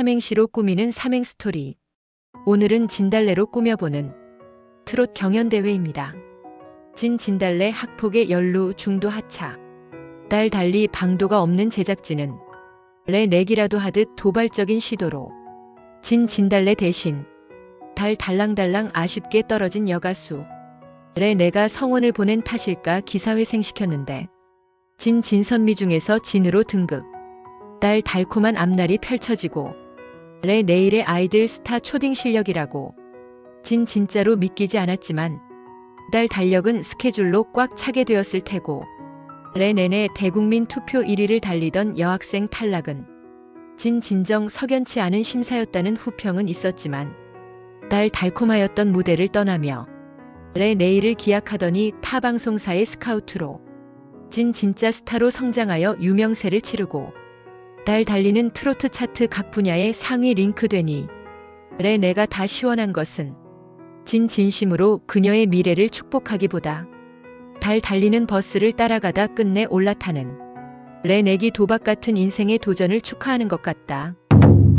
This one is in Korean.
삼행시로 꾸미는 삼행 스토리. 오늘은 진달래로 꾸며보는 트롯 경연대회입니다. 진 진달래 학폭의 연루 중도 하차. 딸 달리 방도가 없는 제작진은 레 내기라도 하듯 도발적인 시도로 진 진달래 대신 달 달랑달랑 아쉽게 떨어진 여가수. 레 내가 성원을 보낸 탓일까 기사회생시켰는데 진 진선미 중에서 진으로 등극. 딸 달콤한 앞날이 펼쳐지고 레 내일의 아이들 스타 초딩 실력이라고. 진 진짜로 믿기지 않았지만 딸 달력은 스케줄로 꽉 차게 되었을 테고 레 내내 대국민 투표 1위를 달리던 여학생 탈락은 진 진정 석연치 않은 심사였다는 후평은 있었지만 딸 달콤하였던 무대를 떠나며 레 내일을 기약하더니 타 방송사의 스카우트로 진 진짜 스타로 성장하여 유명세를 치르고 달 달리는 트로트 차트 각 분야의 상위 링크되니 레 내가 다 시원한 것은 진 진심으로 그녀의 미래를 축복하기보다 달 달리는 버스를 따라가다 끝내 올라타는 레 내기 도박 같은 인생의 도전을 축하하는 것 같다.